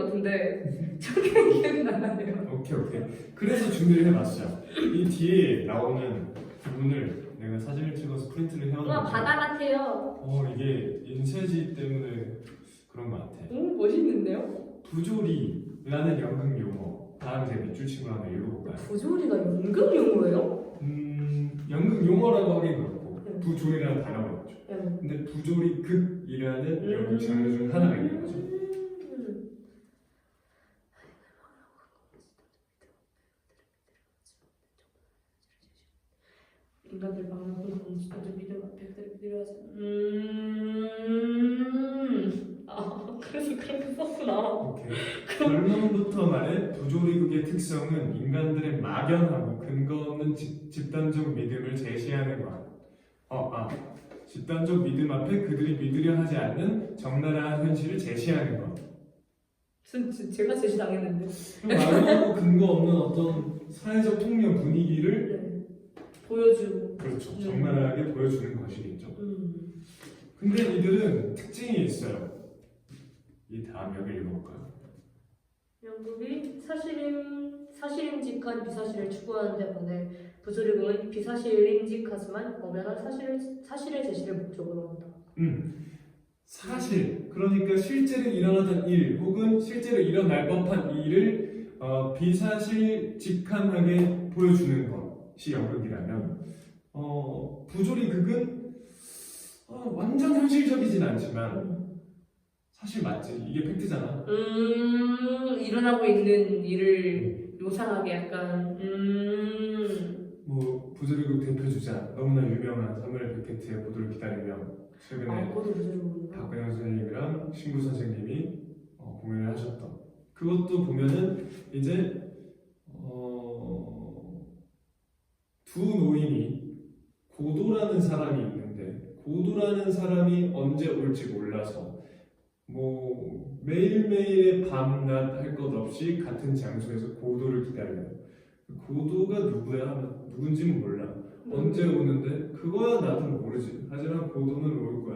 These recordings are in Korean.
것 같은데 저게 기억이 안 나네요. 오케이 오케이. 그래서 준비를 해봤어요. 이 뒤에 나오는 부분을 내가 사진을 찍어서 프린트를 와 해왔는데 바다 같아요. 어 이게 인쇄지 때문에 그런 것 같아. 오 멋있는데요? 부조리라는 연극 용어. 다음 제 밑줄 친구 한번 읽어볼까요? 부조리가 연극 용어예요? 음 연극 용어라고 하긴 그렇고 네. 부조리라는 단어가 있죠. 네. 근데 부조리 극이라는 연극 장르 중 하나가 있는 거죠. 음. 인간들 방을 공공 수도들 믿음 앞에들 믿으려서 음. 아 그래서 그렇게 썼구나. 오케이. 결론부터 말해 부조리극의 특성은 인간들의 막연하고 근거 없는 집, 집단적 믿음을 제시하는 것. 어, 아, 집단적 믿음 앞에 그들이 믿으려 하지 않는 적나라한 현실을 제시하는 것. 제가 제시당했는데. 막연하고 근거 없는 어떤 사회적 통념 분위기를 네. 보여주고. 그렇죠. 음. 적나라하게 보여주는 것이겠죠. 음. 근데 이들은 특징이 있어요. 이 다음 역을 읽어볼까요? 영국이 사실임 사실임직한 비사실을 추구하는 데 반해 부조리금은 비사실임직하지만 엄연한 사실을 사실의 제시를 목적으로 한다. 음, 사실 그러니까 실제로 일어나던 일 혹은 실제로 일어날 법한 일을 어, 비사실직함하게 보여주는 것이 연극이라면 어, 부조리 극은 어, 완전 현실적이진 않지만 사실 맞지. 이게 팩트잖아. 음 일어나고 있는 일을 묘사하게 약간 음. 뭐 부조리 극 대표 주자. 너무나 유명한 사무엘 베케트의 보도를 기다리며 최근에 아. 박근영 선생님이랑 신구 선생님이 어, 공연을 하셨던. 그것도 보면은 이제 어, 두 노인이 고도라는 사람이 있는데 고도라는 사람이 언제 올지 몰라서 뭐 매일매일의 밤낮 할 것 없이 같은 장소에서 고도를 기다려요 고도가 누구야? 누군지는 몰라 언제 오는데? 그거야 나도 모르지. 하지만 고도는 올 거야.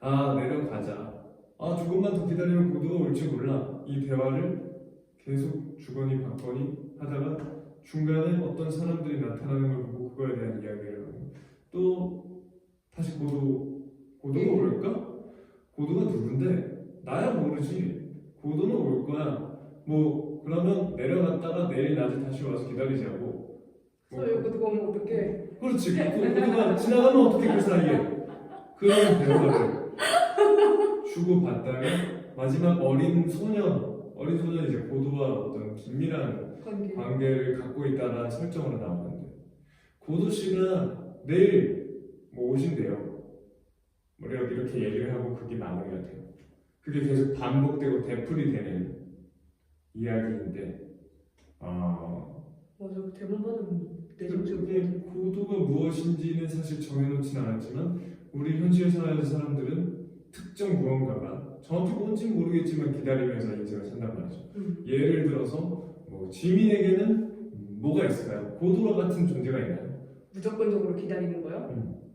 아, 내려가자. 아, 조금만 더 기다리면 고도가 올지 몰라. 이 대화를 계속 주거니 받거니 하다가 중간에 어떤 사람들이 나타나는 걸 보고 그거에 대한 이야기를 또 다시 고도, 고도가 올까? 고도가 누군데? 나야 모르지. 고도는 올 거야. 뭐, 그러면 내려갔다가 내일 낮에 다시 와서 기다리자고. 뭐저 이거 듣고 오면 어떡해? 그렇지. 그, 우리가 지나가면 어떻게 그 사이에 그런 대화를 주고 받다가 마지막 어린 소년, 어린 소년이 이제 고도와 어떤 긴밀한 관계. 관계를 갖고 있다는 설정으로 나오는데 고도 씨가 내일 뭐 오신대요. 뭐 이렇게 이렇게 얘기를 하고 그게 마무리가 돼요. 그게 계속 반복되고 되풀이 되는 이야기인데 어, 맞아 대본 받으면 내정적 그게 고도가 무엇인지는 사실 정해놓진 않았지만 우리 현실 사회의 사람들은 특정 무언가가 정확히 뭔지는 모르겠지만 기다리면서 인생을 산단 말이죠. 음. 예를 들어서 뭐 지민에게는 뭐가 있을까요? 고도와 같은 존재가 있나요? 무조건적으로 기다리는 거요? 음.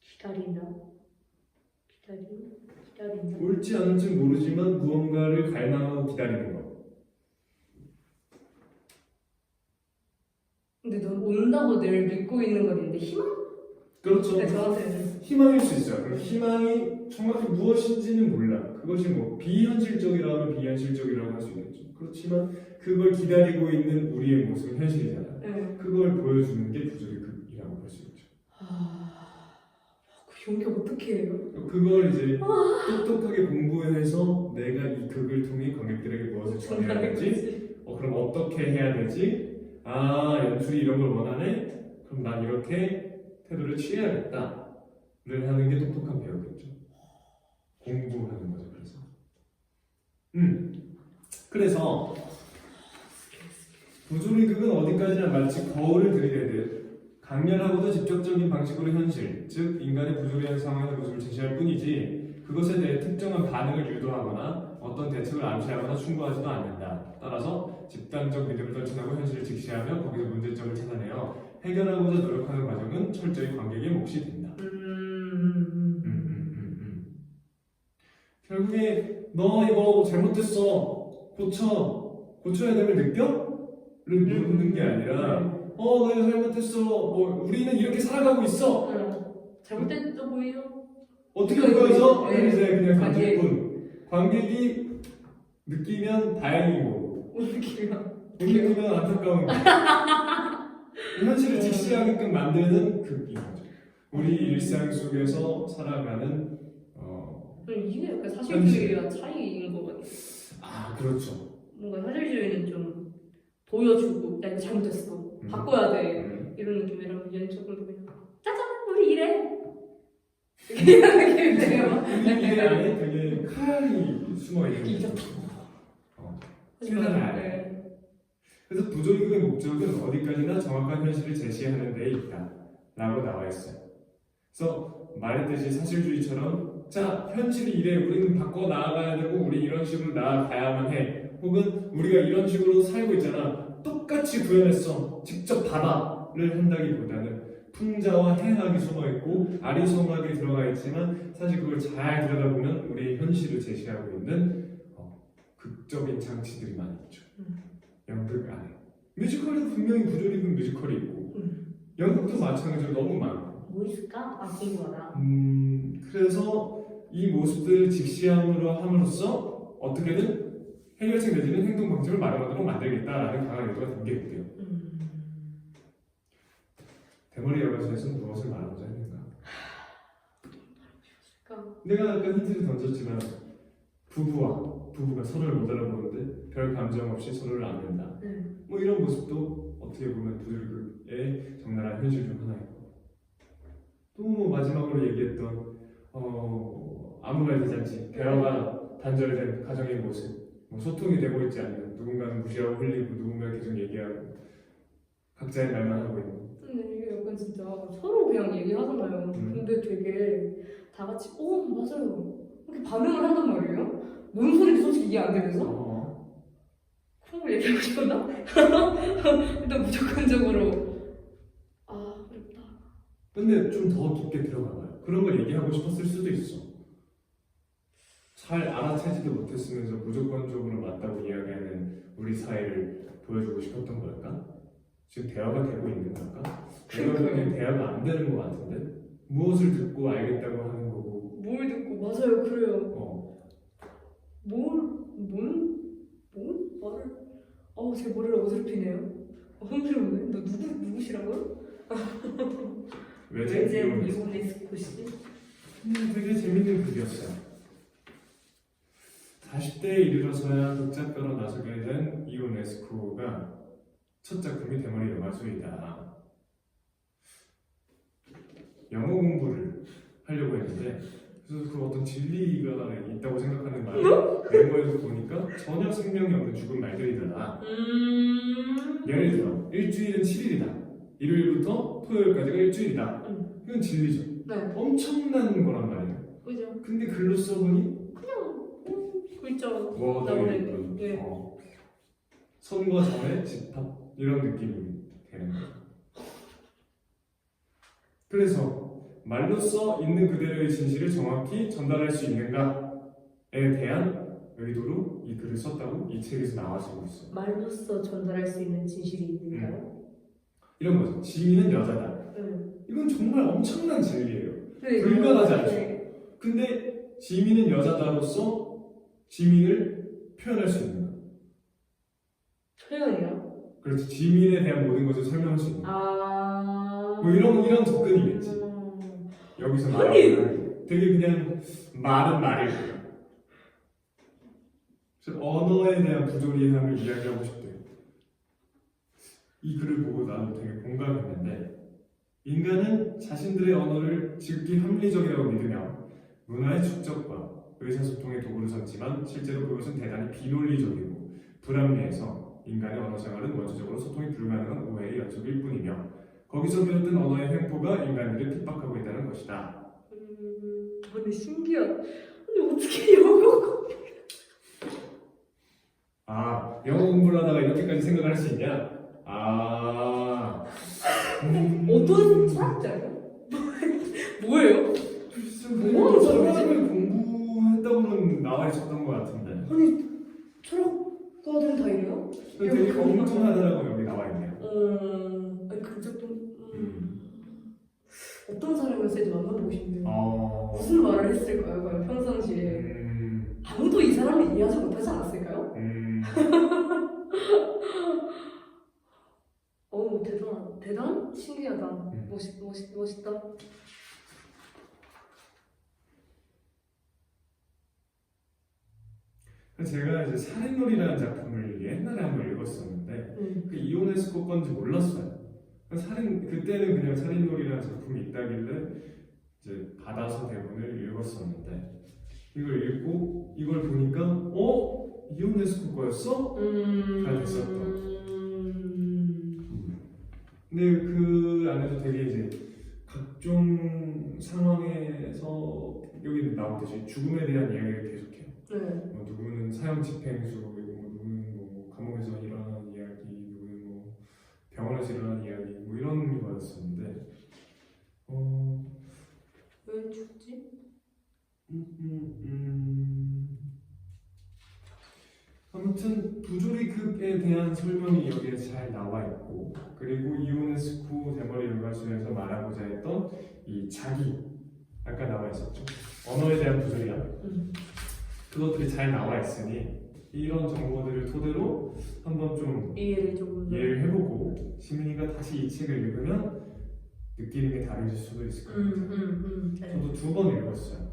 기다린다. 기다리 기다린다. 올지 않을지 모르지만 무언가를 갈망하고 기다리는 것. 근데 넌 온다고 늘 믿고 있는 건 있는데 희망? 그렇죠. 네 저한테는 희망일 수 있어요. 희망이 정확히 무엇인지는 몰라. 그것이 뭐 비현실적이라면 비현실적이라고 할 수 있겠죠. 그렇지만 그걸 기다리고 있는 우리의 모습은 현실이잖아요. 네. 그걸 보여주는 게 부조리 극이라고 볼수 있죠. 아, 그 연기 어떻게 해요? 그걸 이제 똑똑하게 공부해서 내가 이 극을 통해 관객들에게 무엇을 전해야 되지? 어, 그럼 어떻게 해야 되지? 아 연출이 이런 걸 원하네? 그럼 난 이렇게 태도를 취해야겠다 를 하는 게 똑똑한 배우겠죠. 공부하는 거죠. 그래서 음 그래서 부조리 극은 어디까지나 마치 거울을 들이대듯 강렬하고도 직접적인 방식으로 현실, 즉 인간의 부조리한 상황의 모습을 제시할 뿐이지 그것에 대해 특정한 반응을 유도하거나 어떤 대책을 암시하거나 충고하지도 않는다. 따라서 집단적 믿음을 떨쳐나고 현실을 직시하며 거기서 문제점을 찾아내어 해결하고자 노력하는 과정은 철저히 관객의 몫이 된다. 음, 음, 음, 음, 음, 음. 결국에 너 이거 잘못됐어 고쳐 고쳐야 됨을 느껴? 를 묻는 게 아니라 네. 어, 너 이거 잘못했어. 뭐, 우리는 이렇게 살아가고 있어. 네. 잘못됐어 보이죠? 어떻게 네, 보여서? 네. 이제 그냥 관객. 관객분. 관객이 느끼면 다행이고? 못 느끼면 안타까운 거. 현실을 직시하게끔 만드는 그 이거죠. 우리 일상 속에서 살아가는, 어, 이게 약간 사실주의와 차이인 것 같아요. 아, 그렇죠. 뭔가 사실주의는 좀 보여주고 야 이거 잘못했어 음. 바꿔야 돼 음. 이런 느낌이라면 얘는 조금 더 그냥 짜잔 우리 이래 이런 느낌이에요 이 안에 되게 칼이 숨어 있는. 거죠. 어. 하지만 네. 네. 그래서 부조리급의 목적은 어디까지나 정확한 현실을 제시하는 데 있다 라고 나와 있어요. 그래서 말했듯이 사실주의처럼 자 현실이 이래. 우리는 바꿔 나아가야 되고 우리 이런 식으로 나아가야만 해. 혹은 우리가 이런 식으로 살고 있잖아. 똑같이 구현했어. 직접 받아를 한다기보다는 풍자와 해학이 숨어있고 아리송하게 들어가 있지만 사실 그걸 잘 들여다보면 우리의 현실을 제시하고 있는 어, 극적인 장치들이 많이 있죠. 연극 안에. 뮤지컬에도 분명히 부조리급 뮤지컬이 있고 음. 연극도 마찬가지로 너무 많고 뭐 있을까? 아 궁금하다 음, 그래서 이 모습들을 직시함으로 함으로써 어떻게든 해결책 내지는 행동 방식을 마련하도록 만들겠다라는 강한 의도가 담겨있대요. 음. 대머리 여가수에서는 무엇을 말하고자 했는가? 그러니까 내가 아까 힌트를 던졌지만 부부와 부부가 서로를 못 알아보는데 별 감정 없이 서로를 안는다. 네. 뭐 이런 모습도 어떻게 보면 부들급의 적나라한 현실 중 하나이고 또뭐 마지막으로 얘기했던 어, 아무 말 대잔치 대화가 단절된 가정의 모습. 뭐 소통이 되고 있지 않는 누군가는 무시하고 흘리고 누군가 계속 얘기하고 각자의 말만 하고 있는. 근데 이게 약간 진짜 서로 그냥 얘기하잖아요. 음. 근데 되게 다 같이 어 맞아요. 이렇게 반응을 한단 말이에요? 뭔 소리인지 솔직히 이해 안 되면서? 어, 그런 걸 얘기하고 싶었나? 일단 무조건적으로 근데 좀 더 깊게 들어가봐요 그런 걸 얘기하고 싶었을 수도 있어 잘 알아채지도 못했으면서 무조건적으로 맞다고 이야기하는 우리 사회를 보여주고 싶었던 걸까? 지금 대화가 되고 있는 걸까? 내가 보기엔 대화가 안 되는 것 같은데? 무엇을 듣고 알겠다고 하는 거고 뭘 듣고 맞아요 그래요 어, 뭘, 뭔, 뭔 말을 어우 제 머리를 어지럽히네요 어, 흥미로운데? 너 누구, 누구시라고요? 외제 씨? 음, 되게 재밌는 글이었어요. 40대에 이르러서야 극작가로 나서게 된 이오네스코가 첫 작품이 대머리 영화수이다. 영어 공부를 하려고 했는데 그래서 그 어떤 진리가 있다고 생각하는 말 메모에서 보니까 전혀 생명이 없는 죽은 말들이더라 음... 예를 들어 일주일은 7일이다 일요일부터 토요일까지가 일주일이다 음. 이건 진리죠 네 엄청난 거란 말이에요 그죠 근데 글로 써보니 그냥 음, 글자 워드 나오네 예. 어, 선과 점의 집합 이런 느낌이 되는 거죠. 그래서 말로써 있는 그대로의 진실을 정확히 전달할 수 있는가에 대한 의도로 이 글을 썼다고 이 책에서 나와지고 있어요. 말로써 전달할 수 있는 진실이 있는가요? 이런 거죠. 지민은 여자다. 네. 이건 정말 엄청난 진리예요. 네, 불가하지 않죠. 네. 근데 지민은 여자다로서 지민을 표현할 수 있는가? 표현이요? 그렇지. 지민에 대한 모든 것을 설명할 수 있는가? 아... 뭐 이런 이런 접근이겠지. 음... 여기서 아니! 말하는 되게 그냥 말은. 그래서 언어에 대한 부조리함을 이야기하고 싶대요. 이 글을 보고 나도 되게 공감했는데 인간은 자신들의 언어를 지극히 합리적이라고 믿으며 문화의 축적과 의사소통의 도구를 삼지만 실제로 그것은 대단히 비논리적이고 불합리해서 인간의 언어 생활은 원초적으로 소통이 불가능한 오해의 연속일 뿐이며 거기서 비롯된 언어의 횡포가 인간들을 핍박하고 있다는 것이다. 음... 근데 신기하다 근데 어떻게 영어 아, 영어 공부를 하다가 이렇게까지 생각할 수 있냐? 아, 음, 어떤 철학자예요? 뭐예요? 글쎄, 뭐 하는 철학을 공부했다고는 나 많이 쳤던 것 같은데. 아니 철학가들은 다 이래요? 근데 되게 엉뚱하다라고 여기 나와 있네요. 어... 아니 그 작품... 음... 어떤 사람이었을지 만나보고 싶네요 어. 무슨 말을 했을까요? 과연 평상시에 음. 아무도 이 사람을 이해하지 못하지 않았을까요? 음. 어우 대단 대단 신기하다 음. 멋있 멋있 멋있다 제가 이제 살인놀이라는 작품을 옛날에 한번 읽었었는데 음. 그 이오네스코 건지 몰랐어요. 살인 그때는 그냥 살인놀이라는 작품이 있다길래 이제 받아서 대본을 읽었었는데 이걸 읽고 이걸 보니까 어 이오네스코 거였어? 음. 잘 됐었다. 음. 근데 그 안에도 되게 이제 각종 상황에서 여기 나오듯이 죽음에 대한 이야기를 계속해요. 네. 뭐 누구는 사형 집행수, 뭐 누구는 뭐 감옥에서 일어나는 이야기, 누구는 뭐 병원에서 일어나는 이야기, 뭐 이런 거였었는데, 어, 왜 죽지? 음, 음, 음. 아무튼 부조리급에 대한 설명이 여기에 잘 나와 있고, 그리고 이오네스코 대머리 열가수에서 말하고자 했던 이 자기 아까 나와 있었죠. 언어에 대한 부조리함. 음. 그것들이 잘 나와 있으니 이런 정보들을 토대로 한번 좀 이해를 조금 더. 이해를 해보고 시민이가 다시 이 책을 읽으면 느끼는 게 다르실 수도 있을 것 음, 같아요. 음, 음. 네. 저도 두 번 읽었어요.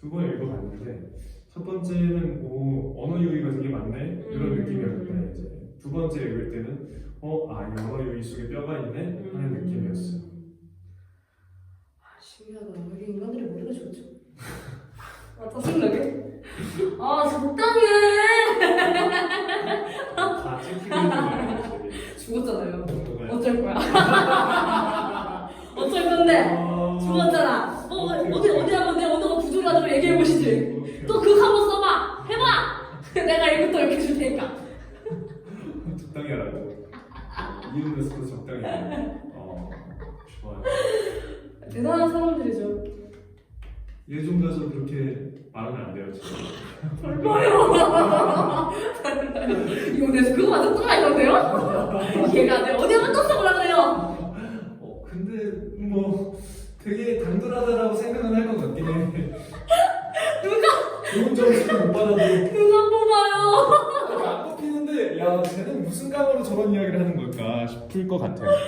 두 번 읽어봤는데 첫 번째는 오 언어 유희가 되게 많네 이런 음. 느낌이었는데 이제 두 번째 읽을 때는 어아 언어 유희 속에 뼈가 있네 하는 느낌이었어요. 아, 신기하다. 이게 인간들의 머리가 좋죠. 아, 짜증나게? 아, 적당해! 다 찍히는 거? 죽었잖아요. 저게? 어쩔 거야? 어쩔 건데? 죽었잖아. 어, 어디, 어디 한번 내 언어가 부족하다고 얘기해 보시지. 또 그거 한번 써봐! 해봐! 내가 이거 또 이렇게 줄 테니까. 적당히 하라고. 이혼에서도 적당히. 하라고. 어, 좋아요. 대단한 사람들이죠. 예좀 가서 그렇게 말하면 안 돼요. 지금. 얼마요? 이거 내 그거 완전 또라이 건데요? 얘가 내 어디 한번 떴어 보라 그래요? 어, 근데 뭐 되게 당돌하다라고 생각은 할 것 같긴 해. 싶을 것 같아요.